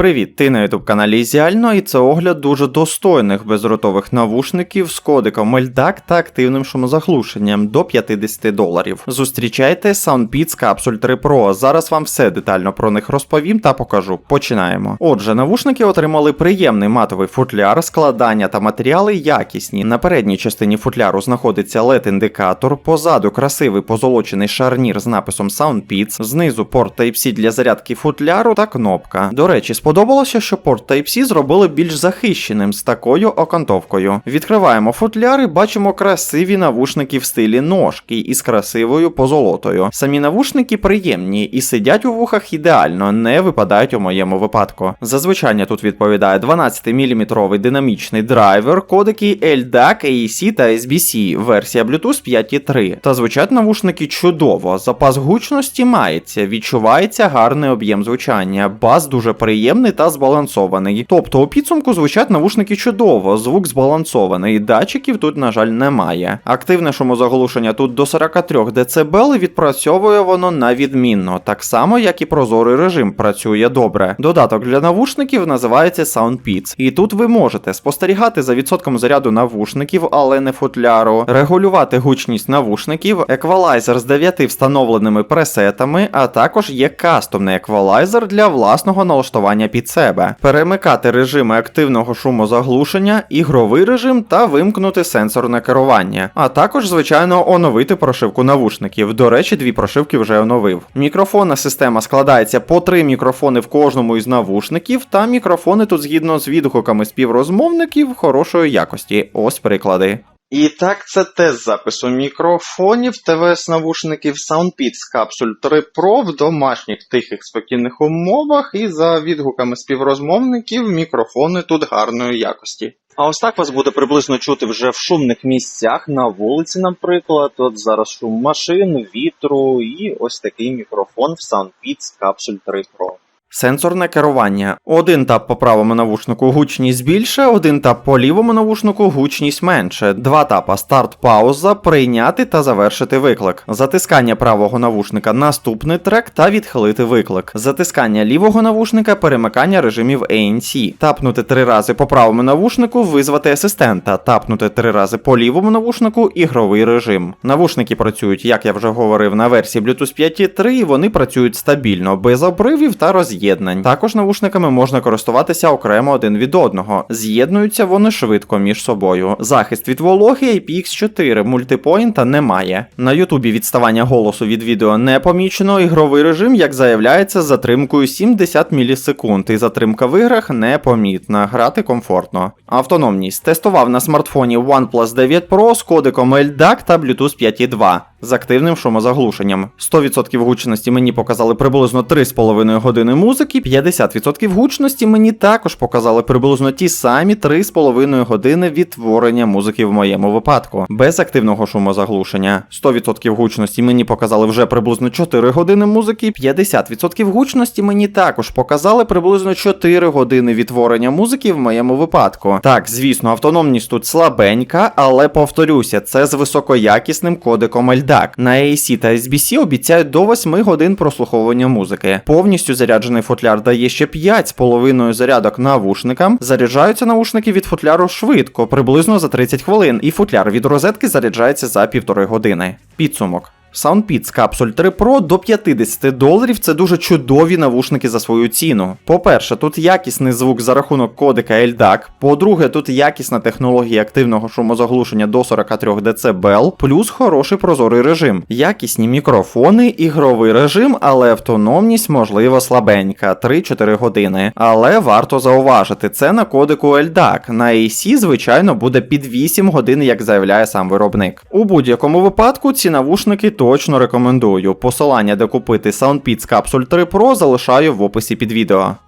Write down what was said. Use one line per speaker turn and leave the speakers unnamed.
Привіт, ти на youtube каналі Ізіально, і це огляд дуже достойних безротових навушників з кодиком LDAC та активним шумозаглушенням до 50 доларів. Зустрічайте SoundPeats Capsule 3 Pro. Зараз вам все детально про них розповім та покажу. Починаємо. Отже, навушники отримали приємний матовий футляр, складання та матеріали якісні. На передній частині футляру знаходиться LED-індикатор, позаду красивий позолочений шарнір з написом SoundPeats, знизу порт Type-C для зарядки футляру та кнопка. До речі, сподобалося, що порт Type-C зробили більш захищеним з такою окантовкою. Відкриваємо футляр і бачимо красиві навушники в стилі ножки із красивою позолотою. Самі навушники приємні і сидять у вухах ідеально, не випадають у моєму випадку. Зазвичай тут відповідає 12-мм динамічний драйвер, кодики LDAC, AEC та SBC, версія Bluetooth 5.3. Та звучать навушники чудово. Запас гучності мається, відчувається гарний об'єм звучання, бас дуже приємний та збалансований. Тобто у підсумку звучать навушники чудово, звук збалансований, датчиків тут, на жаль, немає. Активне шумозаглушення тут до 43 дБ відпрацьовує воно на відмінно, так само як і прозорий режим працює добре. Додаток для навушників називається SoundPeats. І тут ви можете спостерігати за відсотком заряду навушників, але не футляру, регулювати гучність навушників, еквалайзер з 9 встановленими пресетами, а також є кастомний еквалайзер для власного налаштування під себе, перемикати режими активного шумозаглушення, ігровий режим та вимкнути сенсорне керування, а також, звичайно, оновити прошивку навушників. До речі, дві прошивки вже оновив. Мікрофонна система складається по три мікрофони в кожному із навушників, та мікрофони тут згідно з відгуками співрозмовників хорошої якості. Ось приклади. І так, це тест запису мікрофонів ТВС навушників SoundPeats Capsule 3 Pro в домашніх тихих спокійних умовах, і за відгуками співрозмовників мікрофони тут гарної якості. А ось так вас буде приблизно чути вже в шумних місцях на вулиці, наприклад. От зараз шум машин, вітру і ось такий мікрофон в SoundPeats Capsule 3 Pro. Сенсорне керування. Один тап по правому навушнику гучність більше, один тап по лівому навушнику гучність менше. Два тапа старт пауза, прийняти та завершити виклик. Затискання правого навушника наступний трек та відхилити виклик. Затискання лівого навушника перемикання режимів ANC. Тапнути три рази по правому навушнику, визвати асистента. Тапнути три рази по лівому навушнику ігровий режим. Навушники працюють, як я вже говорив, на версії Bluetooth 5.3 і вони працюють стабільно, без обривів та роз'єднань. Також навушниками можна користуватися окремо один від одного. З'єднуються вони швидко між собою. Захист від вологи IPX4 мультипоінта немає. На Ютубі відставання голосу від відео не помічено. Ігровий режим, як заявляється, з затримкою 70 мілісекунд, і затримка в іграх непомітна. Грати комфортно. Автономність тестував на смартфоні OnePlus 9 Pro з кодиком LDAC та Bluetooth 5.2 з активним шумозаглушенням. 100% гучності мені показали приблизно 3,5 години музики, 50% гучності мені також показали приблизно ті самі 3,5 години відтворення музики в моєму випадку, без активного шумозаглушення. 100% гучності мені показали вже приблизно 4 години музики, 50% гучності мені також показали приблизно 4 години відтворення музики в моєму випадку. Так, звісно, автономність тут слабенька, але повторюся, це з високоякісним кодиком LD. Так, на AC та SBC обіцяють до 8 годин прослуховування музики. Повністю заряджений футляр дає ще 5,5 зарядок навушникам. Заряджаються наушники від футляру швидко, приблизно за 30 хвилин, і футляр від розетки заряджається за півтори години. Підсумок. SoundPeats Capsule 3 Pro до 50 доларів це дуже чудові навушники за свою ціну. По-перше, тут якісний звук за рахунок кодика LDAC. По-друге, тут якісна технологія активного шумозаглушення до 43 дБ, плюс хороший прозорий режим, якісні мікрофони, ігровий режим, але автономність можливо слабенька 3-4 години. Але варто зауважити, це на кодику LDAC. На AC, звичайно, буде під 8 годин, як заявляє сам виробник. У будь-якому випадку ці навушники точно рекомендую. Посилання, де купити SoundPeats Capsule 3 Pro залишаю в описі під відео.